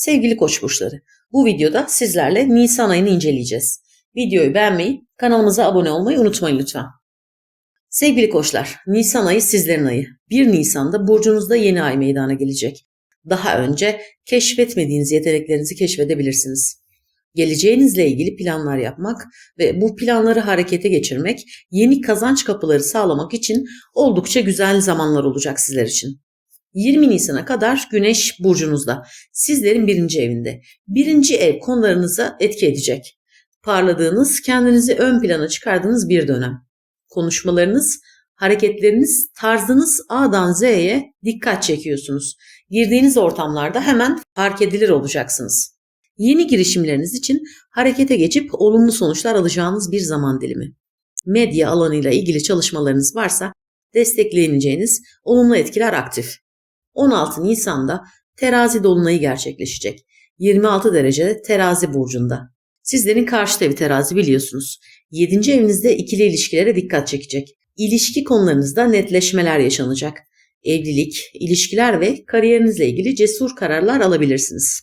Sevgili koç burçları, bu videoda sizlerle Nisan ayını inceleyeceğiz. Videoyu beğenmeyi, kanalımıza abone olmayı unutmayın lütfen. Sevgili koçlar, Nisan ayı sizlerin ayı. 1 Nisan'da burcunuzda yeni ay meydana gelecek. Daha önce keşfetmediğiniz yeteneklerinizi keşfedebilirsiniz. Geleceğinizle ilgili planlar yapmak ve bu planları harekete geçirmek, yeni kazanç kapıları sağlamak için oldukça güzel zamanlar olacak sizler için. 20 Nisan'a kadar Güneş burcunuzda, sizlerin birinci evinde. Birinci ev konularınıza etki edecek. Parladığınız, kendinizi ön plana çıkardığınız bir dönem. Konuşmalarınız, hareketleriniz, tarzınız A'dan Z'ye dikkat çekiyorsunuz. Girdiğiniz ortamlarda hemen fark edilir olacaksınız. Yeni girişimleriniz için harekete geçip olumlu sonuçlar alacağınız bir zaman dilimi. Medya alanıyla ilgili çalışmalarınız varsa destekleneceğiniz olumlu etkiler aktif. 16 Nisan'da terazi dolunayı gerçekleşecek. 26 derecede terazi burcunda. Sizlerin karşı evi terazi biliyorsunuz. 7. evinizde ikili ilişkilere dikkat çekecek. İlişki konularınızda netleşmeler yaşanacak. Evlilik, ilişkiler ve kariyerinizle ilgili cesur kararlar alabilirsiniz.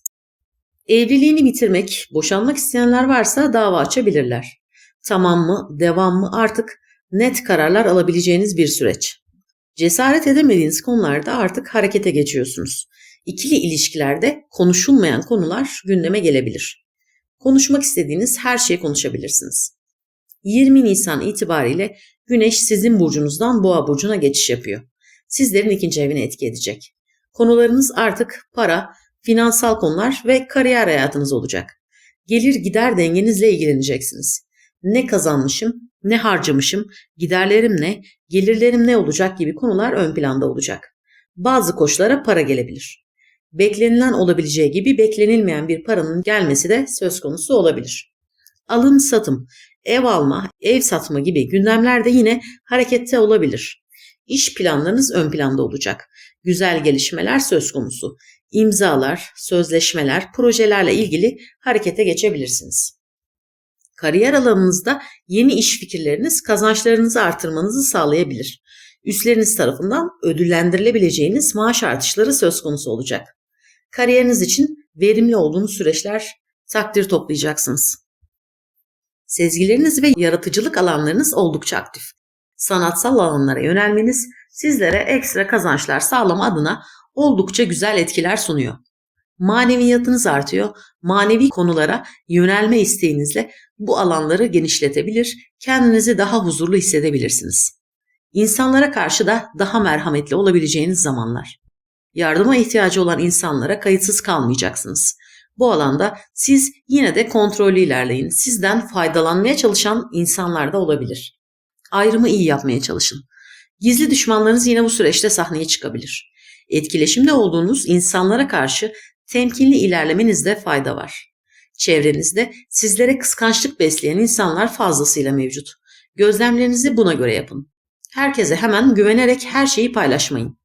Evliliğini bitirmek, boşanmak isteyenler varsa dava açabilirler. Tamam mı, devam mı artık net kararlar alabileceğiniz bir süreç. Cesaret edemediğiniz konularda artık harekete geçiyorsunuz. İkili ilişkilerde konuşulmayan konular gündeme gelebilir. Konuşmak istediğiniz her şeyi konuşabilirsiniz. 20 Nisan itibariyle Güneş sizin burcunuzdan Boğa burcuna geçiş yapıyor. Sizlerin ikinci evine etki edecek. Konularınız artık para, finansal konular ve kariyer hayatınız olacak. Gelir gider dengenizle ilgileneceksiniz. Ne kazanmışım, ne harcamışım, giderlerim ne, gelirlerim ne olacak gibi konular ön planda olacak. Bazı koçlara para gelebilir. Beklenilen olabileceği gibi beklenilmeyen bir paranın gelmesi de söz konusu olabilir. Alım satım, ev alma, ev satma gibi gündemler de yine harekette olabilir. İş planlarınız ön planda olacak. Güzel gelişmeler söz konusu. İmzalar, sözleşmeler, projelerle ilgili harekete geçebilirsiniz. Kariyer alanınızda yeni iş fikirleriniz kazançlarınızı artırmanızı sağlayabilir. Üstleriniz tarafından ödüllendirilebileceğiniz maaş artışları söz konusu olacak. Kariyeriniz için verimli olduğunuz süreçler takdir toplayacaksınız. Sezgileriniz ve yaratıcılık alanlarınız oldukça aktif. Sanatsal alanlara yönelmeniz sizlere ekstra kazançlar sağlama adına oldukça güzel etkiler sunuyor. Maneviyatınız artıyor. Manevi konulara yönelme isteğinizle bu alanları genişletebilir, kendinizi daha huzurlu hissedebilirsiniz. İnsanlara karşı da daha merhametli olabileceğiniz zamanlar. Yardıma ihtiyacı olan insanlara kayıtsız kalmayacaksınız. Bu alanda siz yine de kontrollü ilerleyin. Sizden faydalanmaya çalışan insanlar da olabilir. Ayrımı iyi yapmaya çalışın. Gizli düşmanlarınız yine bu süreçte sahneye çıkabilir. Etkileşimde olduğunuz insanlara karşı temkinli ilerlemenizde fayda var. Çevrenizde sizlere kıskançlık besleyen insanlar fazlasıyla mevcut. Gözlemlerinizi buna göre yapın. Herkese hemen güvenerek her şeyi paylaşmayın.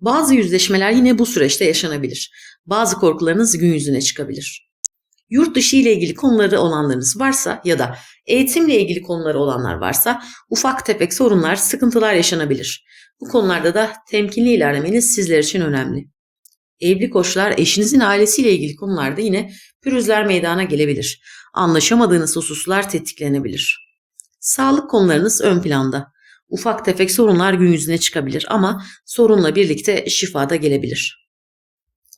Bazı yüzleşmeler yine bu süreçte yaşanabilir. Bazı korkularınız gün yüzüne çıkabilir. Yurt dışı ile ilgili konuları olanlarınız varsa ya da eğitimle ilgili konuları olanlar varsa ufak tefek sorunlar, sıkıntılar yaşanabilir. Bu konularda da temkinli ilerlemeniz sizler için önemli. Evli koçlar eşinizin ailesiyle ilgili konularda yine pürüzler meydana gelebilir. Anlaşamadığınız hususlar tetiklenebilir. Sağlık konularınız ön planda. Ufak tefek sorunlar gün yüzüne çıkabilir ama sorunla birlikte şifa da gelebilir.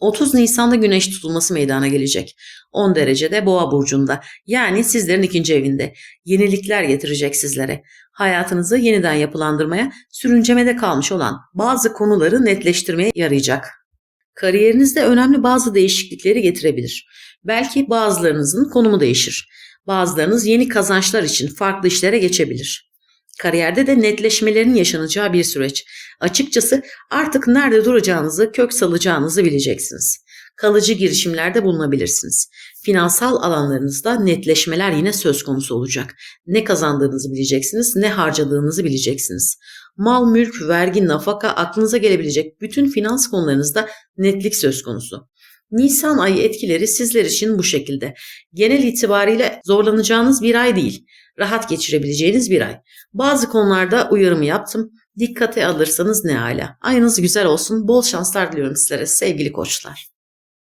30 Nisan'da güneş tutulması meydana gelecek. 10 derecede boğa burcunda yani sizlerin ikinci evinde. Yenilikler getirecek sizlere. Hayatınızı yeniden yapılandırmaya, sürüncemede kalmış olan bazı konuları netleştirmeye yarayacak. Kariyerinizde önemli bazı değişiklikleri getirebilir. Belki bazılarınızın konumu değişir. Bazılarınız yeni kazançlar için farklı işlere geçebilir. Kariyerde de netleşmelerin yaşanacağı bir süreç. Açıkçası artık nerede duracağınızı, kök salacağınızı bileceksiniz. Kalıcı girişimlerde bulunabilirsiniz. Finansal alanlarınızda netleşmeler yine söz konusu olacak. Ne kazandığınızı bileceksiniz, ne harcadığınızı bileceksiniz. Mal, mülk, vergi, nafaka aklınıza gelebilecek bütün finans konularınızda netlik söz konusu. Nisan ayı etkileri sizler için bu şekilde. Genel itibariyle zorlanacağınız bir ay değil. Rahat geçirebileceğiniz bir ay. Bazı konularda uyarımı yaptım. Dikkate alırsanız ne ala. Ayınız güzel olsun. Bol şanslar diliyorum sizlere sevgili koçlar.